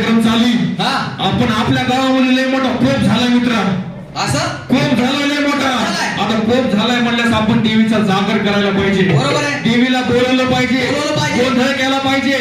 कार्यक्रम चालू. हा आपण आपल्या गावामध्ये लय मोठा कोप झाला मित्र असं कोप झाला लय मोठा. आता कोप झालाय म्हणल्यास आपण देवीचा जागर करायला पाहिजे बरोबर आहे. पाहिजे बोलवलं पाहिजे. गोंधळ केला पाहिजे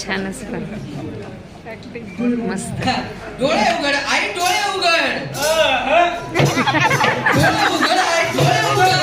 छान पण. मस्त. डोळे उघड आई डोळे उघड. डोळे उघड आई डोळे उघड.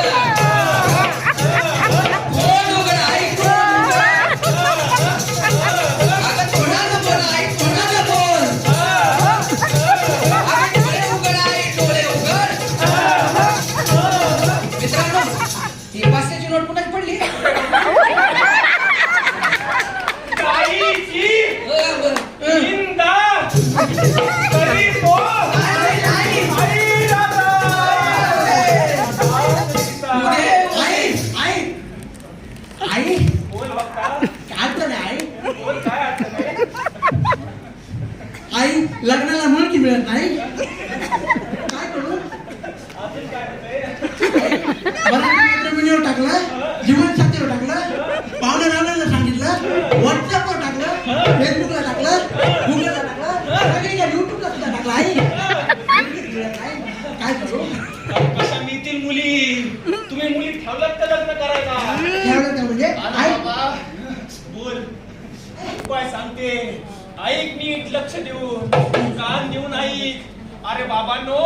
लग्नाला म्हण की मिळत नाही. काय करू? काय मित्र टाकलं. जीवनसाथीवर टाकलं. पाहुणे रावण्याला सांगितलं. व्हॉट्सअपवर टाकलं. फेसबुकला टाकलं. गुगलला टाकलं. सगळीकडे युट्यूबला सुद्धा टाकलं नाही. काय करू? मिळतील मुली? तुम्ही मुली ठेवलात का लग्न करायला? ठेवलं तर म्हणजे? बोल. उपाय सांगते? ऐक नीट लक्ष देऊन. कान देऊन ऐक. अरे बाबांनो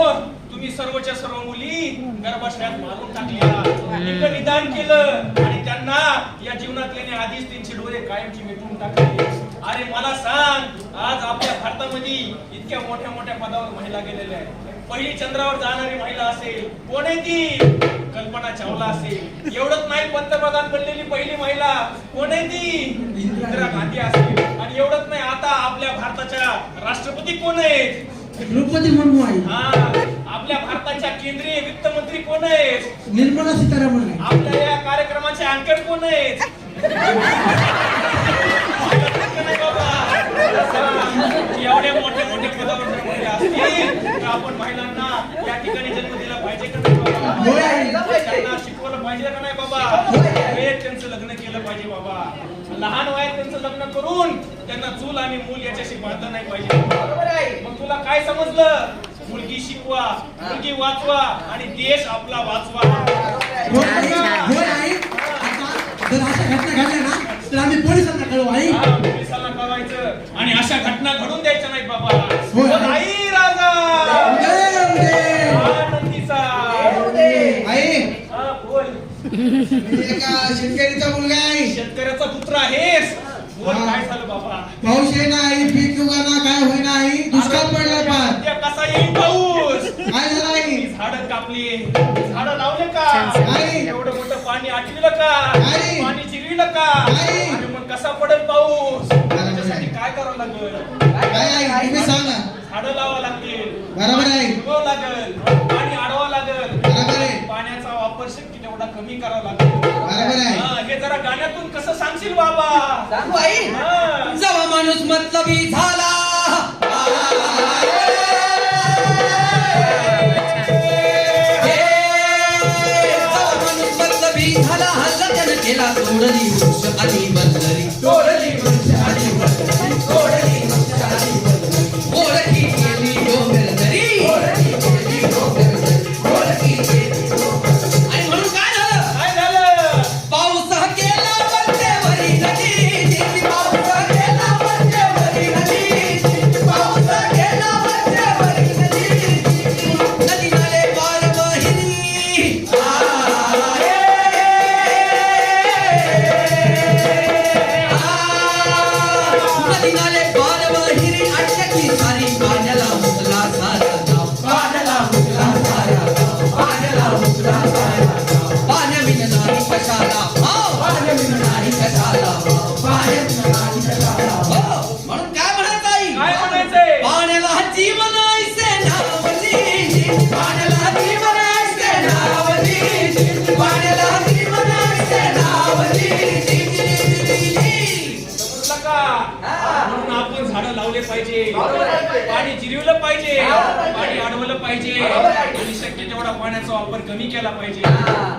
तुम्ही सर्वच्या सर्व मुली गर्भाशयात मारून टाकल्या. निदान केलं आणि त्यांना या जीवनातल्याने आधीच त्यांचे डोळे कायमची मिटून टाकले. अरे मला सांग आज आपल्या भारतामध्ये इतक्या मोठ्या मोठ्या पदावर महिला गेलेल्या आहेत. पहिली चंद्रावर जाणारी महिला असेल. कोण आहे ती? कल्पना चावला असेल? एवढंच नाही पंतप्रधान बनलेली पहिली महिला. कोण आहे ती? इंदिरा गांधी असेल. आणि एवढंच नाही आता आपल्या भारताच्या राष्ट्रपती कोण आहेत? द्रौपदी मुर्मू आई हा आपल्या भारताच्या केंद्रीय वित्त मंत्री कोण आहेत? निर्मला सीतारामन आई आपल्या या कार्यक्रमाचे अँकर कोण आहेत? नाही बाबा. एवढे मोठे मोठे पदावर जर असतील. तर आपण महिलांना या ठिकाणी जन्म दिला पाहिजे का नाही बाबा होय आई. त्यांना शिकवलं पाहिजे का नाही बाबा वेळेत त्यांचं लग्न केलं पाहिजे बाबा. लहान वयात त्यांचं लग्न करून त्यांना चूल आणि मूल याच्याशी बांधलं नाही पाहिजे. मग तुला काय समजलं? मुलगी शिकवा मुलगी वाचवा आणि देश आपला वाचवा. जर अशा घटना घडल्या ना तर आम्ही पोलिसांना कळवायचं. आणि अशा घटना घडून द्यायच्या नाहीत बाबा. आई मी एका शेतकरीचा मुलगा आहे. शेतकऱ्याचा पुत्र आहेस. बोल. काय झालं बाबा? पाऊस आई पीक उगाना काय होईना आई दुष्काळ पडलाय पार कसा येईल पाऊस? काय झालं आई? झाड कापली. झाड लावले का? आई. एवढं मोठं पाणी आटविलं का? आई. पाणी जिरविलं का? आई. आणि मग कसा पडेल पाऊस? त्याच्यासाठी. काय करावं लागेल? काय आई? तुम्ही सांगा. झाडं लावा लागतील. बरोबर आहे. उगवावं लागेल. पाणी अडवावं कमी करावं लागतं हे जरा गाण्यातून कसं सांगशील बाबा? सांगू आई. जवा माणूस मतलबी झाला. मतलबी झाला. हल्ला त्यानं केला तोडली वृक्ष आणि बदलली तोडली म्हणून आपण झाड लावले पाहिजे. पाणी जिरवलं पाहिजे. पाणी अडवलं पाहिजे. आणि शक्य तेवढा पाण्याचा वापर कमी केला पाहिजे.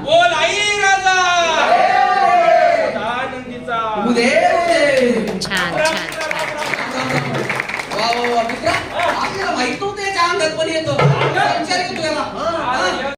बोल आई राजा! आनंदीचा. आपल्याला माहीत नव्हतं याच्या पण येतो. विचार येतो